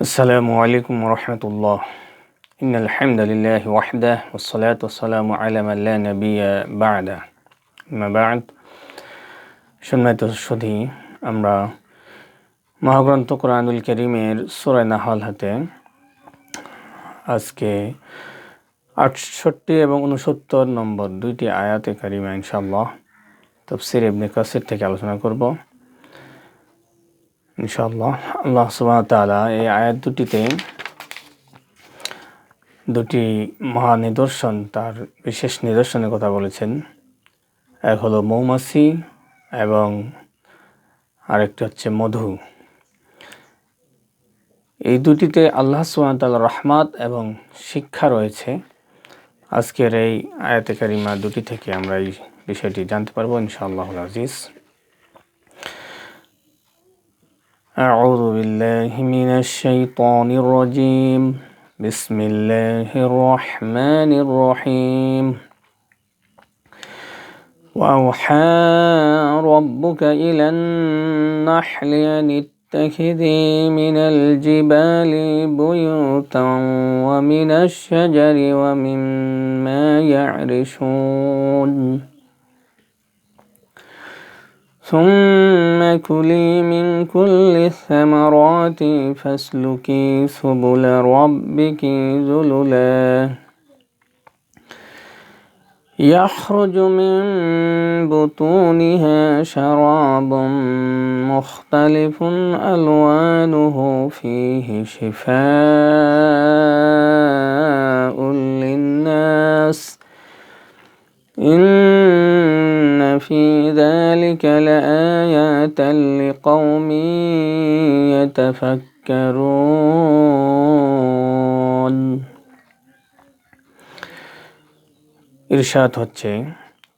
আসসালামু আলাইকুম রহমতুল্লাহ ইন আলহামদুলিল্লাহ ওয়াহদা ওসালাত ওসালাম আলাম আল্লাহ নবিয়া বাদা মাবাদ সম্মানিত সুধি আমরা মহাগ্রন্থ কোরআনুল করিমের সুরায় নাহাল হাতে আজকে আটষট্টি এবং উনসত্তর নম্বর দুইটি আয়াতে কারিমা ইনশাল্লাহ তফসির ইবনে কাসির থেকে আলোচনা করব। ইনশাল্লাহ আল্লাহ সুবাহ তালা এই আয়াত দুটিতে দুটি মহা নিদর্শন তার বিশেষ নিদর্শনের কথা বলেছেন। এক হলো মৌমাছি এবং আরেকটি হচ্ছে মধু। এই দুটিতে আল্লাহ সুবাহতাল রহমাত এবং শিক্ষা রয়েছে। আজকের এই আয়াতে কারিমা দুটি থেকে আমরা এই বিষয়টি জানতে পারব ইনশাআল্লাহ আজিজ। أعوذ بالله من الشيطان الرجيم. بسم الله الرحمن الرحيم. وأوحى ربك إلى النحل أن اتخذي من الجبال بيوتا ومن الشجر ومما يعرشون. ثم كلي من كل الثمرات فاسلكي سبل ربك ذللا. يخرج من بطونها شراب مختلف ألوانه فيه شفاء للناس. في ذلك لآيات لقوم يتفكرون ইরশাদ হচ্ছে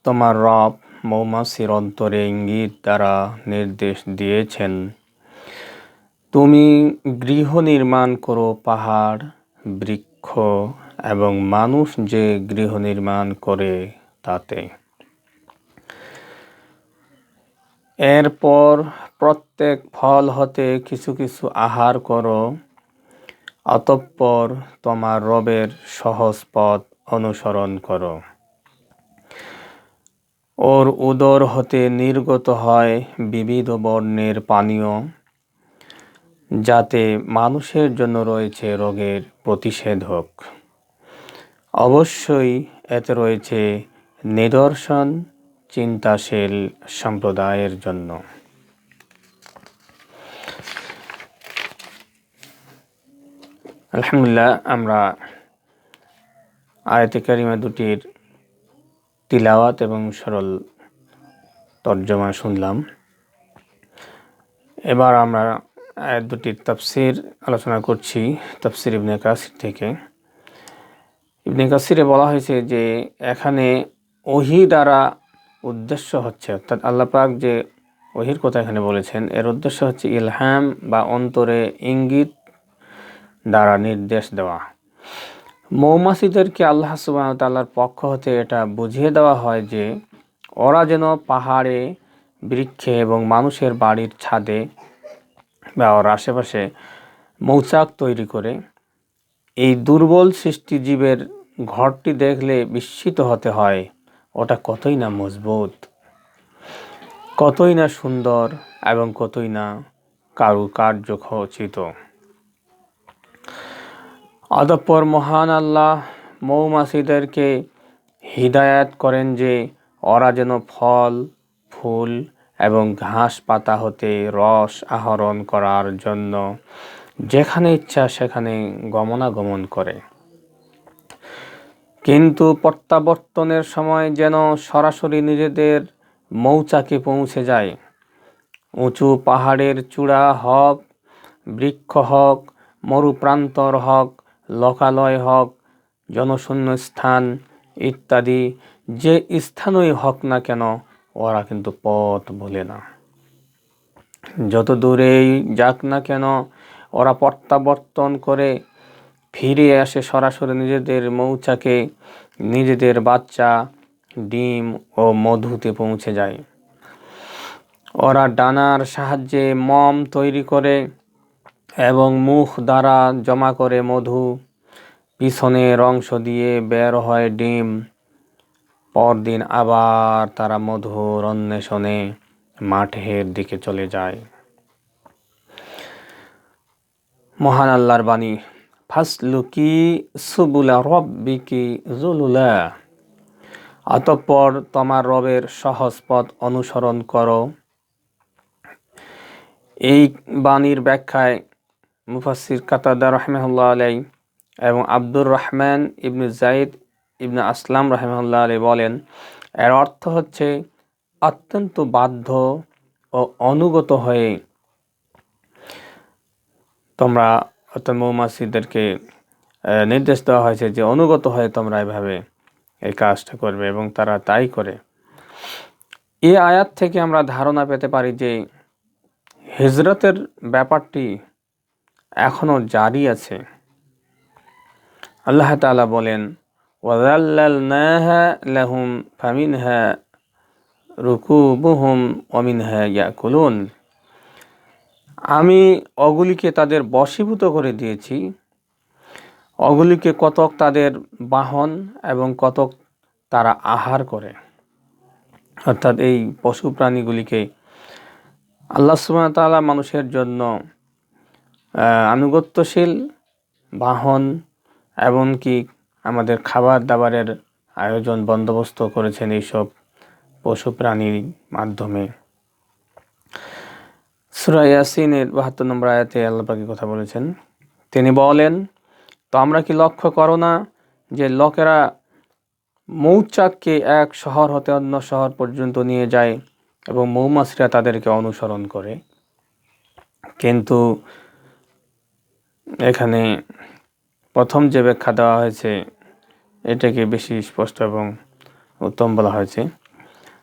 তোমার রব মৌমাছির অন্তরে ইঙ্গিত দ্বারা নির্দেশ দিয়েছেন তুমি গৃহ নির্মাণ করো পাহাড় বৃক্ষ এবং মানুষ যে গৃহ নির্মাণ করে তাতে এরপর প্রত্যেক ফল হতে কিছু কিছু আহার করো, অতঃপর তোমার রবের সহজ পথ অনুসরণ করো। ওর উদর হতে নির্গত হয় বিবিধ বর্ণের পানীয়, যাতে মানুষের জন্য রয়েছে রোগের প্রতিষেধক। অবশ্যই এতে রয়েছে নিদর্শন চিন্তাশীল সম্প্রদায়ের জন্য। আলহামদুলিল্লাহ, আমরা আয়তে কারিমা দুটির তিলাওয়াত এবং সরল তর্জমা শুনলাম। এবার আমরা আয়াত দুটির তাফসির আলোচনা করছি তাফসির ইবনে কাসির থেকে। ইবনে কাসিরে বলা হয়েছে যে, এখানে ওহি দ্বারা উদ্দেশ্য হচ্ছে, অর্থাৎ আল্লাপাক যে ওহির কথা এখানে বলেছেন, এর উদ্দেশ্য হচ্ছে ইলহাম বা অন্তরে ইঙ্গিত দ্বারা নির্দেশ দেওয়া। মৌমাছিদেরকে আল্লাহ সুবাহতাল্লার পক্ষ হতে এটা বুঝিয়ে দেওয়া হয় যে, ওরা যেন পাহাড়ে, বৃক্ষে এবং মানুষের বাড়ির ছাদে বা ওর আশেপাশে মৌচাক তৈরি করে, এই দুর্বল সৃষ্টি জীবের ঘরটি দেখলে বিস্মিত হতে হয়। ওটা কতই না মজবুত, কতই না সুন্দর এবং কতই না কারুকার্য খচিত অতঃপর মহান আল্লাহ মৌমাছিদেরকে হিদায়াত করেন যে ওরা যেন ফল, ফুল এবং ঘাস পাতা হতে রস আহরণ করার জন্য যেখানে ইচ্ছা সেখানে গমনাগমন করে। কিন্তু প্রত্যাবর্তনের সময় যেন সরাসরি নিজেদের মৌচাকে পৌঁছে যায়। উঁচু পাহাড়ের চূড়া হক, বৃক্ষ হক, মরুপ্রান্তর হক, লোকালয় হক জনশূন্য স্থান ইত্যাদি যে স্থানই হক না কেন, ওরা কিন্তু পথ বলে না। যত দূরেই যাক না কেন, ওরা প্রত্যাবর্তন করে ফিরে আসে সরাসরি নিজেদের মৌচাকে, নিজেদের বাচ্চা, ডিম ও মধুতে পৌঁছে যায়। ওরা ডানার সাহায্যে মম তৈরি করে এবং মুখ দ্বারা জমা করে মধু পিছনের অংশ দিয়ে বের হয় ডিম। পরদিন আবার তারা মধুর অন্বেষণে মাঠের দিকে চলে যায়। মহান আল্লাহর বাণী। ফাসলুকি সুবুলা রব্বিকি জুলুলা। অতঃপর তোমার রবের সহজ পথ অনুসরণ করো। এই বাণীর ব্যাখ্যায় মুফাসির কাতাদা রহমাহুল্লাহ আলাই এবং আব্দুর রহমান ইবনু জাইদ ইবনু আসলাম রহমাহুল্লাহ আলাই বলেন, এর অর্থ হচ্ছে অত্যন্ত বাধ্য ও অনুগত হয়ে তোমরা অর্থাৎ মৌমাছিদেরকে নির্দেশ দেওয়া হয়েছে যে অনুগত হয়ে তোমরা এভাবে এই কাজটা করবে এবং তারা তাই করে। এই আয়াত থেকে আমরা ধারণা পেতে পারি যে হিজরতের ব্যাপারটি এখনও জারি আছে। আল্লাহ তালা বলেন লাহুম ফামিনহা রুকুবুহুম অমিনহা ইয়াকুলুন। আমি অগুলিকে তাদের বশীভূত করে দিয়েছি। অগুলিকে কতক তাদের বাহন এবং কতক তারা আহার করে। অর্থাৎ এই পশু প্রাণীগুলিকে আল্লাহ সুবাহতালা মানুষের জন্য আনুগত্যশীল বাহন এমনকি আমাদের খাবার দাবারের আয়োজন বন্দোবস্ত করেছেন এইসব পশু প্রাণীর মাধ্যমে। সুরা ইয়াসিনের বাহাত্তর নম্বর আয়াতে আল্লাপাকি কথা বলেছেন। তিনি বলেন, তো আমরা কি লক্ষ্য করো না যে লোকেরা মৌচাককে এক শহর হতে অন্য শহর পর্যন্ত নিয়ে যায় এবং মৌমাছিরা তাদেরকে অনুসরণ করে? কিন্তু এখানে প্রথম যে ব্যাখ্যা দেওয়া হয়েছে, এটাকে বেশি স্পষ্ট এবং উত্তম বলা হয়েছে।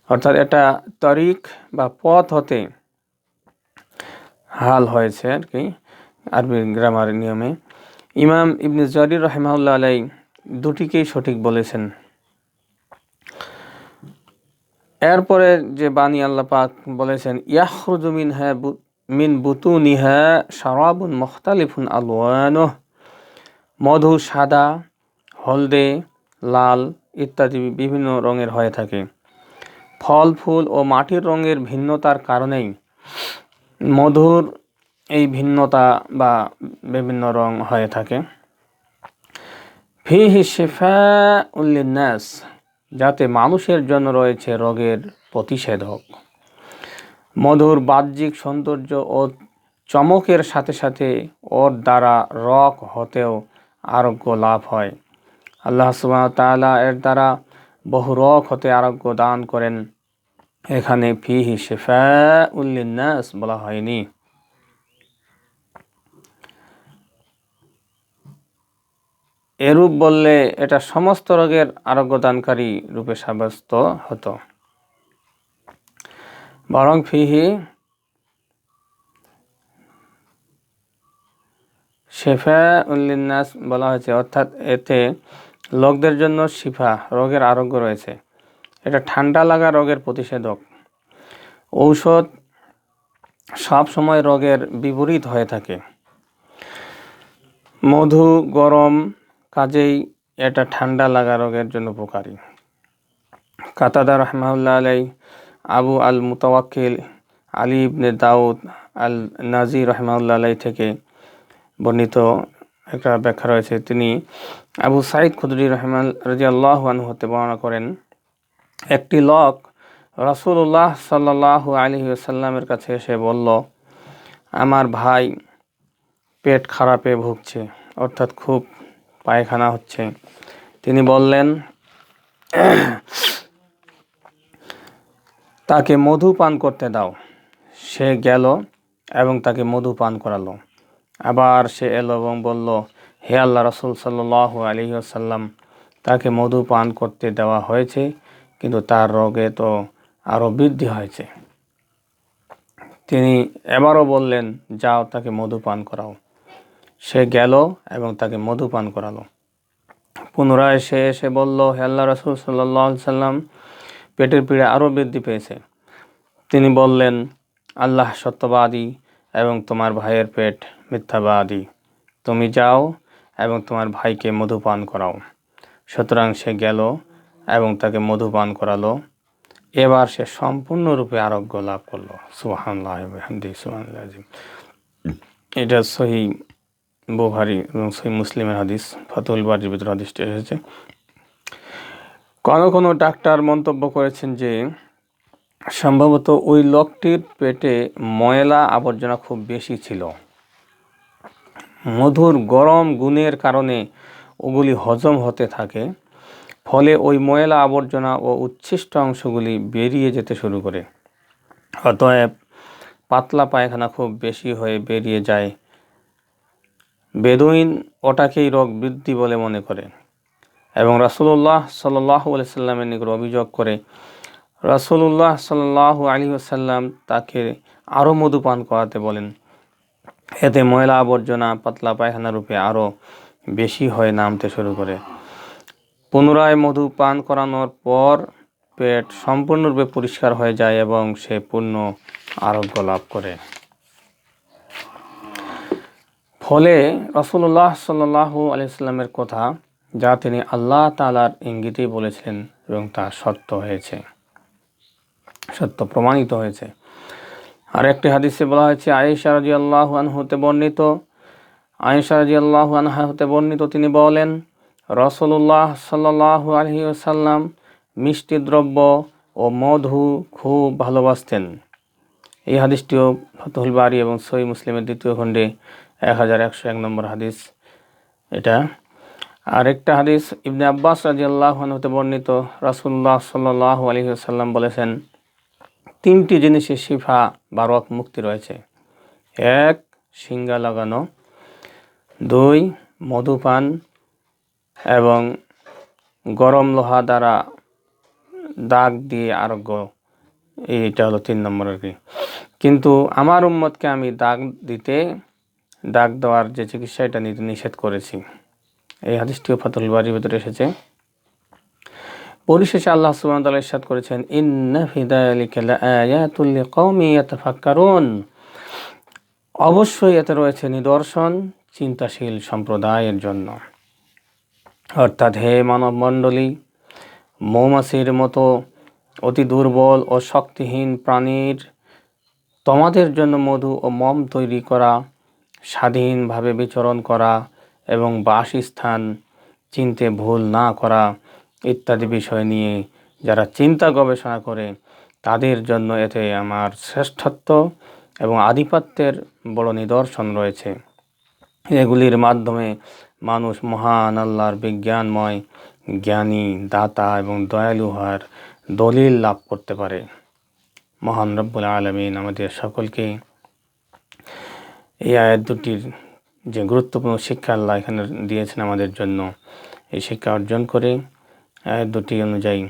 অর্থাৎ এটা তরিক বা পথ হতে হাল হয়েছে আর কি, আরবি গ্রামার নিয়মে। ইমাম ইবনে জরির রহমাউল্লা আলাই দুটিকেই সঠিক বলেছেন। এরপরে যে বাণী আল্লাহ পাক বলেছেন ইয়াহরুজুমিন হ্যাঁ মিন বুতুনিহা শারাবুন মুখতালিফুন আলওয়ানুহ। মধু, সাদা, হলদে, লাল ইত্যাদি বিভিন্ন রঙের হয়ে থাকে। ফল, ফুল ও মাটির রঙের ভিন্নতার কারণেই মধুর এই ভিন্নতা বা বিভিন্ন রং হয়ে থাকে। ফিহি শেফা উল্লিনাস যাতে মানুষের জন্য রয়েছে রোগের প্রতিষেধক। মধুর বাহ্যিক সৌন্দর্য ও চমকের সাথে সাথে ওর দ্বারা রক হতেও আরোগ্য লাভ হয়। আল্লাহ সুবাহ তালা এর দ্বারা বহু রক হতে আরোগ্য দান করেন। এখানে ফিহি শেফা উল্লিনাস বলা হয়নি। এরূপ বললে এটা সমস্ত রোগের আরোগ্যদানকারী রূপে সাব্যস্ত হতো। বরং ফিহি শেফা উল্লিনাস বলা হয়েছে, অর্থাৎ এতে লোকদের জন্য শিফা, রোগের আরোগ্য রয়েছে। এটা ঠান্ডা লাগা রোগের প্রতিষেধক। ঔষধ সব সময় রোগের বিপরীত হয়ে থাকে। মধু, গরম কাজেই এটা ঠান্ডা লাগা রোগের জন্য উপকারী। কাতাদা রহমাউল্লাহ আলাই আবু আল মুতাওয়াক্কিল আলী ইবনে দাউদ আল নাজি রহমাউল্লাহ আলাই থেকে বর্ণিত একটা ব্যাখ্যা রয়েছে। তিনি আবু সাইদ খুদরি রহমান রাজি আল্লাহ হতে বর্ণনা করেন একটি লোক রসুল্লাহ সাল্লাহ আলী সাল্লামের কাছে এসে বলল, আমার ভাই পেট খারাপে ভুগছে, অর্থাৎ খুব পায়খানা হচ্ছে। তিনি বললেন, তাকে মধু পান করতে দাও। সে গেল এবং তাকে মধু পান করালো। আবার সে এলো এবং বলল, হে আল্লাহ রসুল সাল্লাহ আলী আসাল্লাম তাকে মধু পান করতে দেওয়া হয়েছে। কিন্তু তার রোগে তো আরও বৃদ্ধি হয়েছে। তিনি এবারও বললেন, যাও, তাকে মধু পান করাও। সে গেল এবং তাকে মধু পান করালো। পুনরায় সে এসে বলল, হে আল্লাহ রসুল সাল্লাহ সাল্লাম, পেটের পীড়া আরও বৃদ্ধি পেয়েছে। তিনি বললেন, আল্লাহ সত্যবাদী এবং তোমার ভাইয়ের পেট মিথ্যাবাদী। তুমি যাও এবং তোমার ভাইকে মধুপান করাও। সুতরাং সে গেল এবং তাকে মধুপান করালো। এবার সে সম্পূর্ণরূপে আরোগ্য লাভ করল। সুবাহান্লাহ সুবাহ এটা সহি বোহারি এবং সহি মুসলিমের হাদিস ফাতুল বাড়ির ভিতরে হাদিসটি এসেছে। কোনো কোনো ডাক্তার মন্তব্য করেছেন যে, সম্ভবত ওই লোকটির পেটে ময়লা আবর্জনা খুব বেশি ছিল। মধুর গরম গুণের কারণে ওগুলি হজম হতে থাকে। ফলে ওই ময়লা আবর্জনা ও উচ্ছিষ্ট অংশগুলি বেরিয়ে যেতে শুরু করে। অতএব পাতলা পায়খানা খুব বেশি হয়ে বেরিয়ে যায়। বেদুইন ওটাকেই রোগ বৃদ্ধি বলে মনে করে এবং রাসুল্লাহ সাল্লাহ সাল্লামের নিকট অভিযোগ করে রাসুল্লাহ সাল্লাহ আলী আসাল্লাম তাকে আরও মধুপান করাতে বলেন। এতে ময়লা আবর্জনা পাতলা পায়খানা রূপে আরও বেশি হয়ে নামতে শুরু করে। পুনরায় মধু পান করানোর পর পেট সম্পূর্ণরূপে পরিষ্কার হয়ে যায় এবং সে পূর্ণ আরোগ্য লাভ করে। ফলে রসুল্লাহ সাল্লাহু আলিয়াল্লামের কথা যা তিনি আল্লাহ তালার ইঙ্গিতেই বলেছিলেন এবং তা সত্য হয়েছে, সত্য প্রমাণিত হয়েছে। আর একটি হাদিসে বলা হয়েছে, আয়েশা রাজি আল্লাহ হতে বর্ণিত, আয়েশা রাজি আল্লাহ আনহা হতে বর্ণিত তিনি বলেন রসল্লাহ সাল্লাহ আলহি আসাল্লাম মিষ্টি দ্রব্য ও মধু খুব ভালোবাসতেন। এই হাদিসটিও ফতহুল বাড়ি এবং সই মুসলিমের দ্বিতীয় খণ্ডে এক হাজার একশো এক নম্বর হাদিস। এটা আরেকটা হাদিস, ইবনে আব্বাস রাজি আল্লাহ হতে বর্ণিত। রাসুল্লাহ সাল্লাহ আলহি আসাল্লাম বলেছেন, তিনটি জিনিসে শিফা বারক মুক্তি রয়েছে। এক, সিঙ্গা লাগানো। দুই, মধুপান। এবং গরম লোহা দ্বারা দাগ দিয়ে আরোগ্য। এইটা হলো তিন নম্বর আর কি। কিন্তু আমার উম্মতকে আমি দাগ দিতে, দাগ দেওয়ার যে চিকিৎসা এটা নিতে নিষেধ করেছি। এই হাদিসটিও ফাতুল বাড়ির ভিতরে এসেছে। পরিশেষে আল্লাহ সুবহান ইরশাদ করেছেন, ইন্না অবশ্যই এতে রয়েছে নিদর্শন, চিন্তাশীল সম্প্রদায়ের জন্য। অর্থাৎ হে মানব মণ্ডলী মৌমাছির মতো অতি দুর্বল ও শক্তিহীন প্রাণীর, তোমাদের জন্য মধু ও মম তৈরি করা, স্বাধীনভাবে বিচরণ করা এবং বাসস্থান চিনতে ভুল না করা ইত্যাদি বিষয় নিয়ে যারা চিন্তা গবেষণা করে, তাদের জন্য এতে আমার শ্রেষ্ঠত্ব এবং আধিপত্যের বড় নিদর্শন রয়েছে। এগুলির মাধ্যমে মানুষ মহান আল্লাহর বিজ্ঞানময় জ্ঞানী, দাতা এবং দয়ালু হওয়ার দলিল লাভ করতে পারে। মহান রব্বুল আলমিন আমাদের সকলকে এই আয়াত দুটির যে গুরুত্বপূর্ণ শিক্ষা আল্লাহ এখানে দিয়েছেন আমাদের জন্য, এই শিক্ষা অর্জন করে আয়াত দুটি অনুযায়ী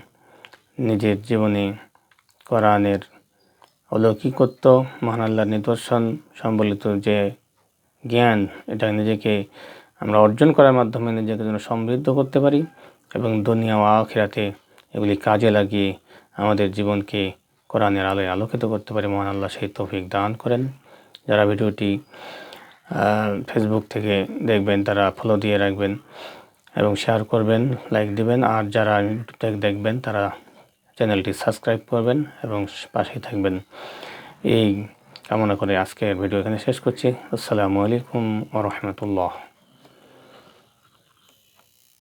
নিজের জীবনে কোরআনের অলৌকিকত্ব, মহান আল্লাহর নিদর্শন সম্বলিত যে জ্ঞান, এটা নিজেকে আমরা অর্জন করার মাধ্যমে নিজেকে যেন সমৃদ্ধ করতে পারি এবং দুনিয়া ও আখিরাতে এগুলি কাজে লাগিয়ে আমাদের জীবনকে কোরআনের আলোয় আলোকিত করতে পারি। মহান আল্লাহ সেই তৌফিক দান করেন। যারা ভিডিওটি ফেসবুক থেকে দেখবেন তারা ফলো দিয়ে রাখবেন এবং শেয়ার করবেন লাইক দিবেন। আর যারা ইউটিউব থেকে দেখবেন তারা চ্যানেলটি সাবস্ক্রাইব করবেন এবং পাশেই থাকবেন। এই কামনা করে আজকের ভিডিও এখানে শেষ করছি। আসসালামু আলাইকুম রহমতুল্লাহ।